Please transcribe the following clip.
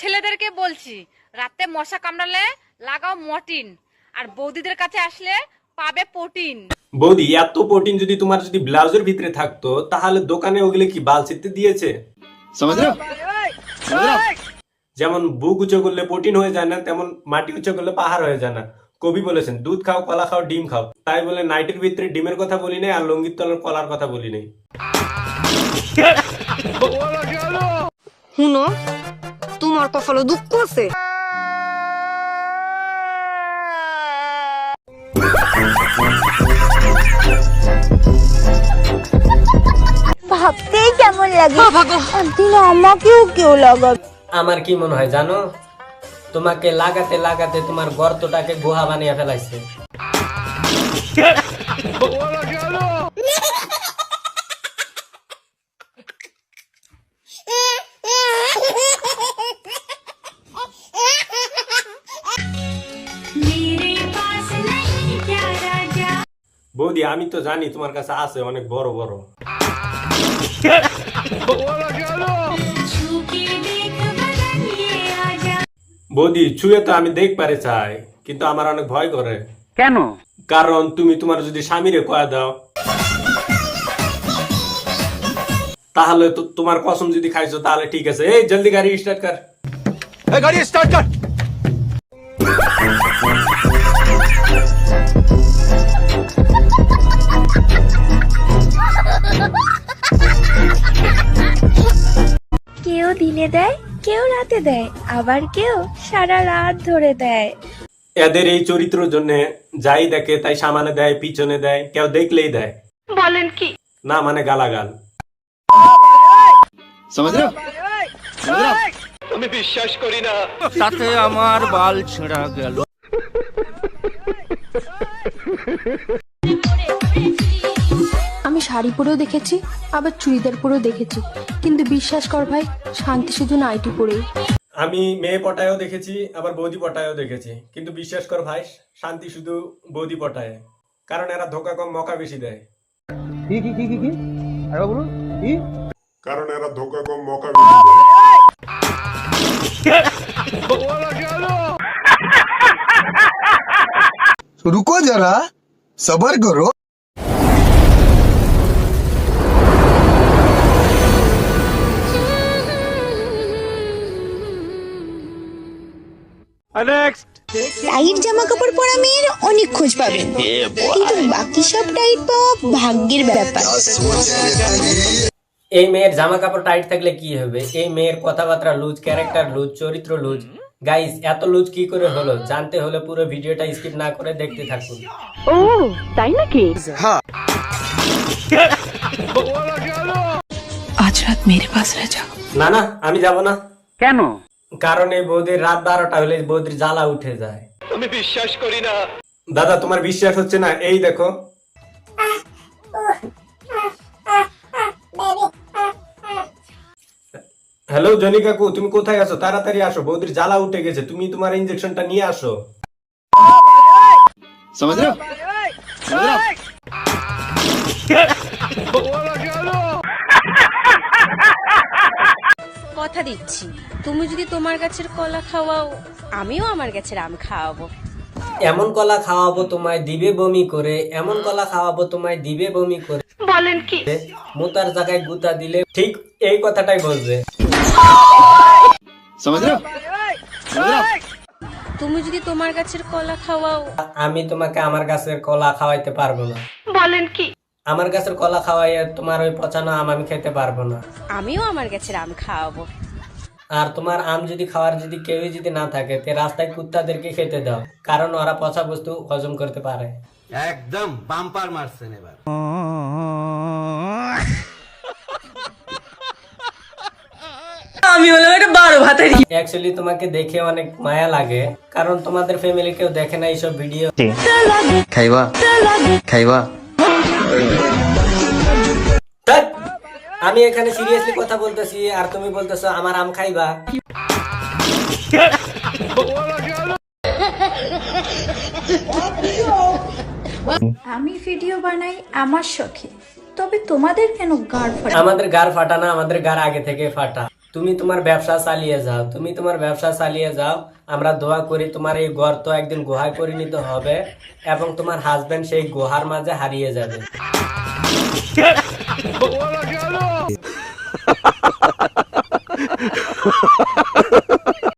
ছেলেদেরকে বলছি রাতে মশা কামড়ালে লাগাও মটিন আর বৌদিদের কাছে আসলে পাবে প্রোটিন। বৌদি এত প্রোটিন যদি তোমার যদি ব্লাউজের ভিতরে থাকতো তাহলে দোকানে ওগুলো কি বালছিতে দিয়েছে? যেমন বুক উঁচু করলে প্রোটিন হয়ে যায় না তেমন মাটি উঁচু করলে পাহাড় হয়ে যায় না। কবি বলেছেন দুধ খাও কলা খাও ডিম খাও। তাই বলে নাইটের ভিতরে ডিমের কথা বলি নাই আর লঙ্গির তলার কলার কথা বলি নাই। শুনো তোমার কপালে দুঃখ আছে? ভাবতেই কেমন লাগে। একদিন আমাকেও কেউ লাগাবে। আমার কি মনে হয় জানো? তোমাকে লাগাতে লাগাতে তোমার গর্তটাকে গুহা বানিয়ে ফেলাইছে। বৌদি আমি তো জানি তোমার কাছে আছে অনেক বড় বড়। বৌদি ছুঁয়ে তো আমি দেখ পারে চাই কিন্তু আমার অনেক ভয় করে। কেন? কারণ তুমি তোমার যদি স্বামীরে কয়া দাও তাহলে তোমার কসম যদি খাইছো তাহলে ঠিক আছে। এই জলদি গাড়ি স্টার্ট কর। গাড়ি স্টার্ট কর। কেউ দিনে দেয় কেউ রাতে দেয় আবার কেউ সারা রাত ধরে দেয়। এদের এই চরিত্রের জন্য যাই দেখে তাই সামানে দেয় পিছনে দেয় কেউ দেখলেই দেয়। বলেন কি? না মানে গালাগাল। আমি বিশ্বাস করি না। তাতে আমার বাল ছেঁড়া গেল। শাড়ি পরেও দেখেছি আবার চুড়িদার পরেও দেখেছি কিন্তু বিশ্বাস কর ভাই শান্তি শুধু নাইটি পরেই আমি মেয়ে পটায়ও দেখেছি আবার বৌদি পটায়ও দেখেছি কিন্তু বিশ্বাস কর ভাই শান্তি শুধু বৌদি পটায় কারণ এরা ধোকা কম মকা বেশি দেয় কারণ এরা ধোকা কম মকা বেশি দেয় रुको जरा सबर करो টাইট জামা কাপড় পরা মেয়ের অনেক খোঁজ পাবেন। কিন্তু বাকি সব টাইট পাওয়া ভাগ্যের ব্যাপার। এই মেয়ের জামা কাপড় টাইট থাকলে কি হবে? এই মেয়ের কথাবার্তা লুজ ক্যারেক্টার লুজ চরিত্র লুজ। গাইস এত লুজ কি করে হলো? জানতে হলে পুরো ভিডিওটা স্কিপ না করে দেখতে থাকুন। ও তাই নাকি? আজ রাত মেরে পাস রে যা না না আমি যাব না। কেন? কারণ বৌদির রাত বারোটা হলে বৌদির জ্বালা উঠে যায়। আমি বিশ্বাস করি না। দাদা তোমার বিশ্বাস হচ্ছে না? এই দেখো। হ্যালো জনি কাকু তুমি কোথায় আছো? তাড়াতাড়ি আসো বৌদির জ্বালা উঠে গেছে। তুমি তোমার ইনজেকশনটা নিয়ে আসো। সমাজ কথা দিচ্ছি। তুমি যদি তোমার গাছের কলা খাওয়াও আমিও আমার গাছের আম খাওয়াবো। এমন কলা খাওয়াবো তোমায় দিবে বমি করে এমন কলা খাওয়াবো তোমায় দিবে বমি করে। বলেন কি? মোতার জায়গায় গুতা দিলে ঠিক এই কথাটাই বলবে। তুমি যদি তোমার গাছের কলা খাওয়াও আমি তোমাকে আমার গাছের কলা খাওয়াইতে পারব না। বলেন কি? আমার গাছের কলা খাওয়াই তোমার ওই পচানো আম আমি খেতে পারব না। আমিও আমার গাছের আম খাওয়াবো। আর তোমার আম যদি খাওয়ার যদি কেউই যদি না থাকে তে রাস্তায় কুত্তাদেরকে খেতে দাও। কারণ ওরা পচা বস্তু হজম করতে পারে। একদম বাম্পার মারছেন এবার। আমি হলাম একটা বারো অ্যাকচুয়ালি তোমাকে দেখে অনেক মায়া লাগে কারণ তোমাদের ফ্যামিলি কেউ দেখে না এইসব ভিডিও খাইবা? খাইবা? আমি এখানে সিরিয়াসলি কথা বলতেছি আর তুমি বলতেছো আমার আম খাইবা। আমি ভিডিও বানাই আমার শখে। তবে তোমাদের কেন গাড় ফাটা আমাদের গার ফাটা না আমাদের গার আগে থেকে ফাটা। তুমি তোমার ব্যবসা চালিয়ে যাও তুমি তোমার ব্যবসা চালিয়ে যাও। আমরা দোয়া করি তোমার এই গর্ত একদিন গুহায় পরিণত হবে এবং তোমার হাজবেন্ড সেই গুহার মাঝে হারিয়ে যাবে। ¡Guadalajara!